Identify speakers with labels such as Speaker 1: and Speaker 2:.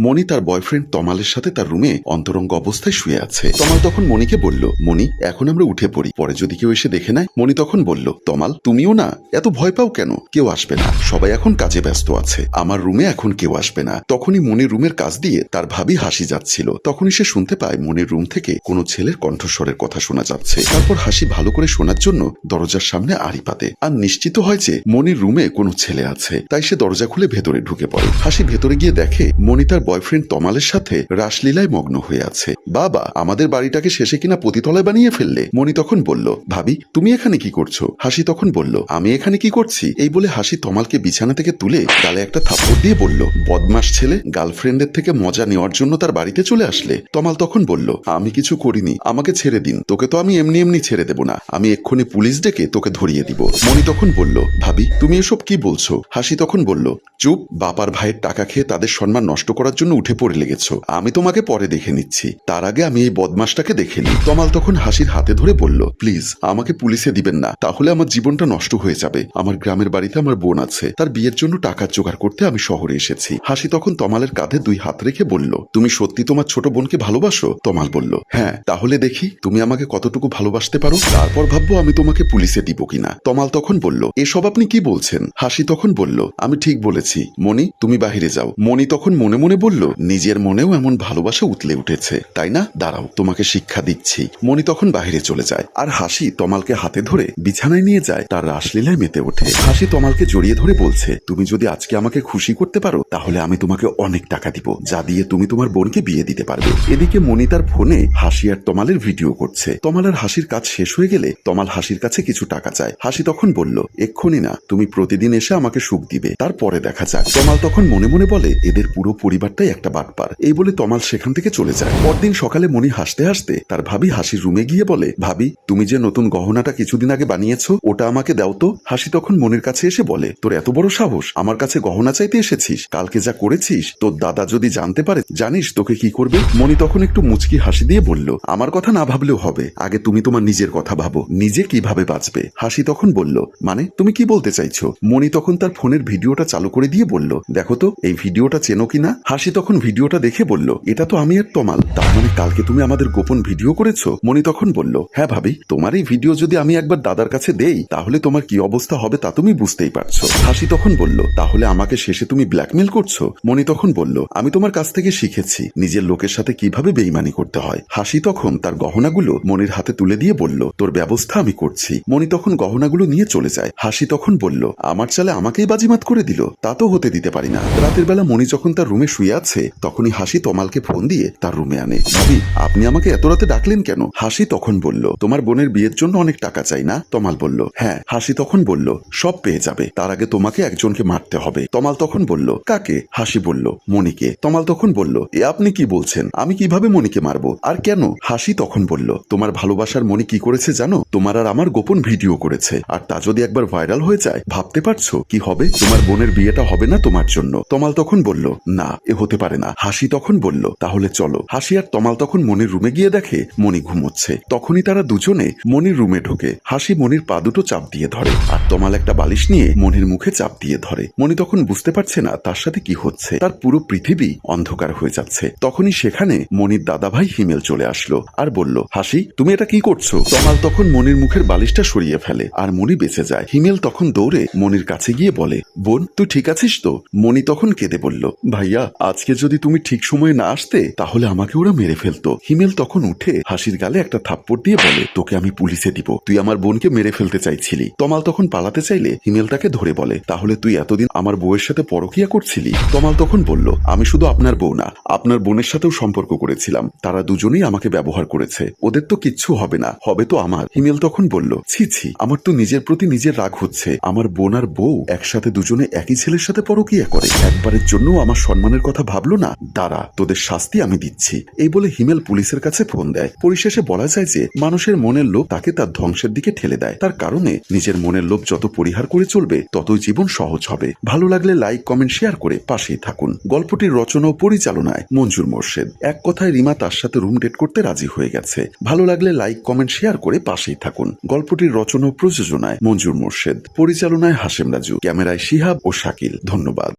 Speaker 1: মণি তার বয়ফ্রেন্ড তমালের সাথে তার রুমে অন্তরঙ্গ অবস্থায় শুয়ে আছে। তমাল তখন মণিকে বলল, মণি, এখন আমরা উঠে পড়ি। পরে যদি কেউ এসে দেখে নেয়, মণি তখন বলল, তমাল, তুমিও না? এত ভয় পাও কেন? কেউ আসবে না। সবাই এখন কাজে ব্যস্ত আছে। আমার রুমে এখন কেউ আসবে না। তখনই মনির রুমের কাজ দিয়ে তার ভাবি হাসি যাচ্ছিল। তখনই সে শুনতে পায় মনির রুম থেকে কোনো ছেলের কণ্ঠস্বরের কথা শোনা যাচ্ছে। তারপর হাসি ভালো করে শোনার জন্য দরজার সামনে আড়ি পাতে। আর নিশ্চিত হয় যে মনির রুমে কোনো ছেলে আছে। তাই সে দরজা খুলে ভেতরে ঢুকে পড়ে। হাসি ভেতরে গিয়ে দেখে মনি তার বয়ফ্রেন্ড তমালের সাথে রাসলীলায় মগ্ন হয়ে আছে। বাবা, আমাদের বাড়িটাকে শেষে কিনা পতিতলায় বানিয়ে ফেললে? মনি তখন বলল, ভাবি, তুমি এখানে কি করছ? হাসি তখন বলল, আমি এখানে কি করছি? এই বলে হাসি তমালকে বিছানা থেকে তুলে গালে একটা থাপ্পড় দিয়ে বলল, বদমাস ছেলে, গার্লফ্রেন্ডের থেকে মজা নেওয়ার জন্য তার বাড়িতে চলে আসলে? তমাল তখন বলল, আমি কিছু করিনি, আমাকে ছেড়ে দিন, তোকে তো আমি এমনি এমনি ছেড়ে দেব না, আমি এক্ষুনি পুলিশ ডেকে তোকে ধরিয়ে দিব। মনি তখন বলল, ভাবি, তুমি এসব কি বলছো? হাসি তখন বলল, চুপ বাপার ভাইয়ের টাকা খেয়ে তাদের সম্মান নষ্ট করার জন্য উঠে পড়ে লেগেছো। আমি তোমাকে পরে দেখে নিচ্ছি। তার আগে আমি এই বদমাসটাকে দেখে নিই। তমাল তখন হাসির হাতে ধরে বলল, প্লিজ, আমাকে পুলিশে দিবেন না। তাহলে আমার জীবনটা নষ্ট হয়ে যাবে। আমার গ্রামের বাড়িতে আমার বোন আছে। তার বিয়ের জন্য টাকা জোগাড় করতে আমি শহরে এসেছি। হাসি তখন তমালের কাঁধে দুই হাত রেখে বলল, তুমি সত্যি তোমার ছোট বোনকে ভালোবাসো? তমাল বলল হ্যাঁ তাহলে দেখি তুমি আমাকে কতটুকু ভালোবাসতে পারো। তারপর ভাববো আমি তোমাকে পুলিশে দিব কিনা। তমাল তখন বলল, এসব আপনি কি বলছেন? হাসি তখন বলল, আমি ঠিক বলেছি। মনি তুমি বাহিরে যাও। মনি তখন মনে মনে বলল নিজের মনেও এমন ভালোবাসা উতলে উঠেছে, তাই না? দাঁড়াও, তোমাকে শিক্ষা দিচ্ছি। মনি তখন বাহিরে চলে যায়, আর হাসি তমালকে হাতে ধরে বিছানায় নিয়ে যায়, তার রাসলীলায় মেতে ওঠে। হাসি তমালকে জড়িয়ে ধরে বলছে, তুমি যদি আজকে আমাকে খুশি করতে পারো, তাহলে আমি তোমাকে অনেক টাকা দিব, যা দিয়ে তুমি তোমার বোনকে বিয়ে দিতে পারবে। এদিকে মনি তার ফোনে হাসি আর তমালের ভিডিও করছে। তমাল আর হাসির কাজ শেষ হয়ে গেলে তমাল হাসির কাছে কিছু টাকা চায়। হাসি তখন বলল, এক্ষুনি না, তুমি প্রতিদিন এসে আমাকে সুখ দিবে। তারপরে দেখা যাক। তমাল তখন মনে মনে বলে, এদের পুরো পরিবারটাই একটা বাটপার এই বলে তমাল সেখান থেকে চলে যায়। পরদিন সকালে মনি হাসতে হাসতে তার ভাবি হাসির রুমে গিয়ে বলে, ভাবি, তুমি যে নতুন গহনাটা কিছুদিন আগে বানিয়েছো, ওটা আমাকে দাও তো। হাসি তখন মনির কাছে এসে বলে, তোর এত বড় সাহস, আমার কাছে গহনা চাইতে এসেছিস, কালকে যা করেছিস, তোর দাদা যদি জানতে পারে, জানিস তোকে কি করবে? মনি তখন একটু মুচকি হাসি দিয়ে বলল, আমার কথা না ভাবলেও হবে, আগে তুমি তোমার নিজের কথা ভাবো, নিজে কীভাবে বাঁচবে? হাসি তখন বলল মানে তুমি কি বলতে চাইছো? মনি তখন তার ফোনের ভিডিওটা চালু করে দিয়ে বলল, দেখো তো, এই ভিডিওটা চেনো কিনা? হাসি তখন ভিডিওটা দেখে বলল, এটা তো আমি আর তমাল। তার মানে কালকে তুমি আমাদের গোপন ভিডিও করেছ? মনি তখন বলল হ্যাঁ ভাবি, তোমার এই ভিডিও যদি আমি একবার দাদার কাছে দেই, তাহলে তোমার কি অবস্থা হবে তা তুমি বুঝতেই পারছ। হাসি তখন বলল, তাহলে আমাকে শেষে তুমি ব্ল্যাকমেল করছ? মনি তখন বলল, আমি তোমার কাছ থেকে শিখেছি, নিজের লোকের সাথে কীভাবে বেইমানি করতে হয়। হাসি তখন তার গহনাগুলো মনির হাতে তুলে দিয়ে বলল, তোর ব্যবস্থা আমি করছি। মনি তখন গহনাগুলো নিয়ে চলে যায়। হাসি তখন বলল, আমার চালে আমাকেই বাজিমাত করে দিল, তা তো হতে দিতে পারি না। রাতের বেলা মনি যখন তার রুমে শুয়ে আছে, তখনই হাসি তমালকে ফোন দিয়ে তার রুমে আনে। ভাবি, আপনি আমাকে এত রাতে ডাকলেন কেন? হাসি তখন বলল, তোমার বোনের বিয়ের জন্য অনেক টাকা চাই না? তমাল বলল হ্যাঁ। হাসি তখন বলল, সব পেয়ে যাবে। তার আগে তোমাকে একজনকে মারতে হবে। তমাল তখন বলল, কাকে? হাসি বলল মনিকে তমাল তখন বলল, এ আপনি কি বলছেন? আমি কীভাবে মনিকে মারবো? আর কেন? হাসি তখন বলল, তোমার ভালোবাসার মনি কি করেছে জানো? তোমার আর আমার গোপন ভিডিও করেছে। আর তা যদি একবার ভাইরাল হয়ে যায়, ভাবতে পারছ? কি হবে? তোমার বোনের বিয়েটা হবে না তোমার জন্য। তমাল তখন বলল, না, এ হতে পারে না। হাসি তখন বলল, তাহলে চলো। হাসি আর তমাল তখন মনির রুমে গিয়ে দেখে, মনি ঘুমোচ্ছে। তখনই তারা দুজনে মনির রুমে ঢোকে। হাসি মনির পা দুটো চাপ দিয়ে ধরে, আর তমাল একটা বালিশ নিয়ে মনির মুখে চাপ দিয়ে ধরে। মনি তখন বুঝতে পারছে না তার সাথে কি হচ্ছে। তার পুরো পৃথিবী অন্ধকার হয়ে যাচ্ছে। তখনই সেখানে মনির দাদা ভাই হিমেল চলে আসলো আর বলল, হাসি, তুমি এটা কি করছ? তমাল তখন মনির মুখের বালিশটা সরিয়ে ফেলে আর মনি বেঁচে যায়। হিমেল তখন দৌড়ে মনির কাছে গিয়ে বলে, বোন, তুই ঠিক আছিস তো? মনি তখন কেঁদে বলল, ভাইয়া আজকে যদি তুমি ঠিক সময়ে না আসতে, তাহলে আমাকে ওরা মেরে ফেলতো। হিমেল তখন উঠে হাসির গালে একটা থাপ্পড় দিয়ে বলে, তোকে আমি পুলিশে দিব। তুই আমার বোনকে মেরে ফেলতে চাইছিলি। তমাল তখন পালাতে চাইলে হিমেল তাকে ধরে বলে, তাহলে তুই এতদিন আমার বউয়ের সাথে পরকিয়া করছিলি? তমাল তখন বলল, আমি শুধু আপনার বউ না, আপনার বোনের সাথেও সম্পর্ক করেছিলাম। তারা দুজনেই আমাকে ব্যবহার করেছে। ওদের তো কিচ্ছু হবে না, হবে তো আমার। হিমেল তখন বলল, ছি ছি, আমার তো নিজের প্রতি নিজের রাগ হচ্ছে। আমার বোন আর বউ একসাথে দুজনে একই ছেলের সাথে পরকিয়া করে। একবারের জন্য আমার সম্মানের কথা ভাবলো না। দাঁড়া, তোদের শাস্তি আমি দিচ্ছি। এই বলে হিমেল পুলিশের কাছে ফোন দেয়। পরিশেষে বলা যায় যে, মানুষের মনের লোভ তাকে তার ধ্বংসের দিকে ঠেলে দেয়। তার কারণে নিজের মনের লোভ যত পরিহার করে চলবে, ততই জীবন সহজ হবে। ভালো লাগলে লাইক, কমেন্ট, শেয়ার করে পাশেই থাকুন। গল্পটির রচনা ও পরিচালনায় মঞ্জুর মোর্শেদ। এক কথায় রিমা তার সাথে রুম ডেট করতে রাজি হয়ে গেছে। ভালো লাগলে লাইক, কমেন্ট, শেয়ার করে পাশেই থাকুন। গল্পটির রচনা ও প্রযোজনায় মঞ্জুর মোর্শেদ। পরিচালনায় হাসেম রাজু। ক্যামেরায় শিহাব ও শাকিল। ধন্যবাদ।